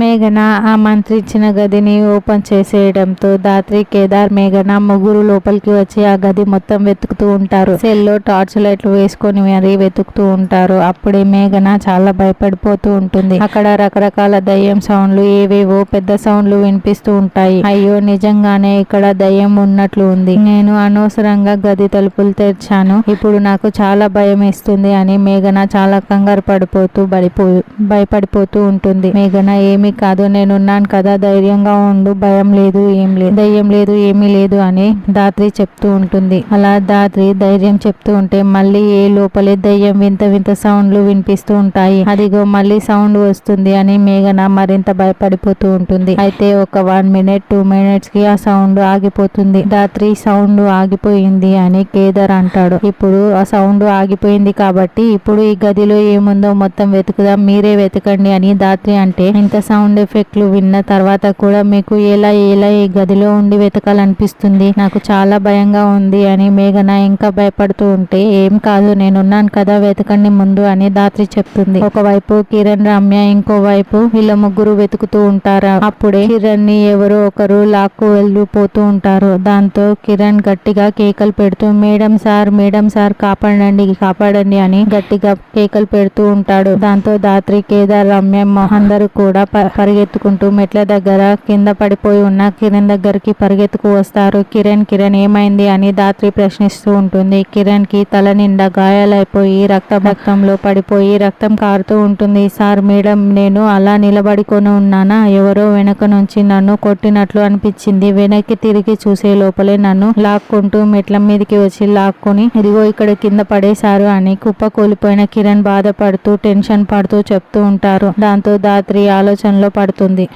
మేఘన ఆ మంత్రి ఇచ్చిన గదిని ఓపెన్ చేసేయడంతో దాత్రి కేదార్ మేఘన ముగ్గురు లోపలికి వచ్చి ఆ గది మొత్తం వెతుకుతూ ఉంటారు. సెల్లో టార్చ్ లైట్లు వేసుకొని మరీ వెతుకుతూ ఉంటారు. అప్పుడే మేఘన చాలా భయపడిపోతూ ఉంటుంది. అక్కడ రకరకాల దయ్యం సౌండ్లు ఏవేవో పెద్ద సౌండ్లు వినిపిస్తూ ఉంటాయి. అయ్యో నిజంగానే ఇక్కడ దయ్యం ఉన్నట్లు ఉంది. నేను అనవసరంగా గది తలుపులు తెరిచాను. ఇప్పుడు నాకు చాలా భయం వేస్తుంది అని మేఘన చాలా కంగారు పడిపోతూ భయపడిపోతూ ఉంటుంది. మేఘన ఏమి కాదు నేనున్నాను కదా ధైర్యంగా ఉండు భయం లేదు ఏం లేదు దయ్యం లేదు ఏమీ లేదు అని దాత్రి చెప్తూ ఉంటుంది. అలా దాత్రి ధైర్యం చెప్తూ ఉంటే మళ్ళీ ఏ లోపలే దయ్యం వింత వింత సౌండ్లు వినిపిస్తూ ఉంటాయి. అదిగో మళ్ళీ సౌండ్ వస్తుంది అని మేఘన మరింత భయపడిపోతూ ఉంటుంది. అయితే ఒక వన్ మినిట్ టూ మినిట్స్కి ఆ సౌండ్ ఆగిపోతుంది. రాత్రి సౌండ్ ఆగిపోయింది అని కేదార్ అంటాడు. ఇప్పుడు ఆ సౌండ్ ఆగిపోయింది కాబట్టి ఇప్పుడు ఈ గదిలో ఏముందో మొత్తం వెతుకుదాం మీరే వెతకండి అని దాత్రి అంటే ఇంత సౌండ్ సౌండ్ ఎఫెక్ట్లు విన్న తర్వాత కూడా మీకు ఎలా ఎలా ఈ గదిలో ఉండి వెతకాలనిపిస్తుంది? నాకు చాలా భయంగా ఉంది అని మేఘన ఇంకా భయపడుతూ ఉంటే ఏం కాదు నేనున్నాను కదా వెతకండి ముందు అని దాత్రి చెప్తుంది. ఒకవైపు కిరణ్ రమ్య ఇంకో వైపు వీళ్ళ ముగ్గురు వెతుకుతూ ఉంటారు. అప్పుడే కిరణ్ని ఎవరో ఒకరు లాక్కు వెళ్ళిపోతూ ఉంటారు. దాంతో కిరణ్ గట్టిగా కేకలు పెడుతూ మేడం సార్ మేడం సార్ కాపాడండి కాపాడండి అని గట్టిగా కేకలు పెడుతూ ఉంటాడు. దాంతో దాత్రి కేదార్ రమ్య మ- అందరూ కూడా పరిగెత్తుకుంటూ మెట్ల దగ్గర కింద పడిపోయి ఉన్న కిరణ్ దగ్గరికి పరిగెత్తుకు వస్తారు. కిరణ్ కిరణ్ ఏమైంది అని దాత్రి ప్రశ్నిస్తూ ఉంటుంది. కిరణ్కి తల నిండా గాయాలైపోయి రక్త రక్తంలో పడిపోయి రక్తం కారుతూ ఉంటుంది. సార్ మేడం నేను అలా నిలబడుకొని ఉన్నానా? ఎవరో వెనక నుంచి నన్ను కొట్టినట్లు అనిపించింది. వెనక్కి తిరిగి చూసే లోపలే నన్ను లాక్కుంటూ మెట్ల మీదకి వచ్చి లాక్కొని ఇదిగో ఇక్కడ కింద పడేశారు అని కుప్ప కూలిపోయిన కిరణ్ బాధపడుతూ టెన్షన్ పడుతూ చెప్తూ ఉంటారు. దాంతో దాత్రి ఆలోచనలో పడుతుంది.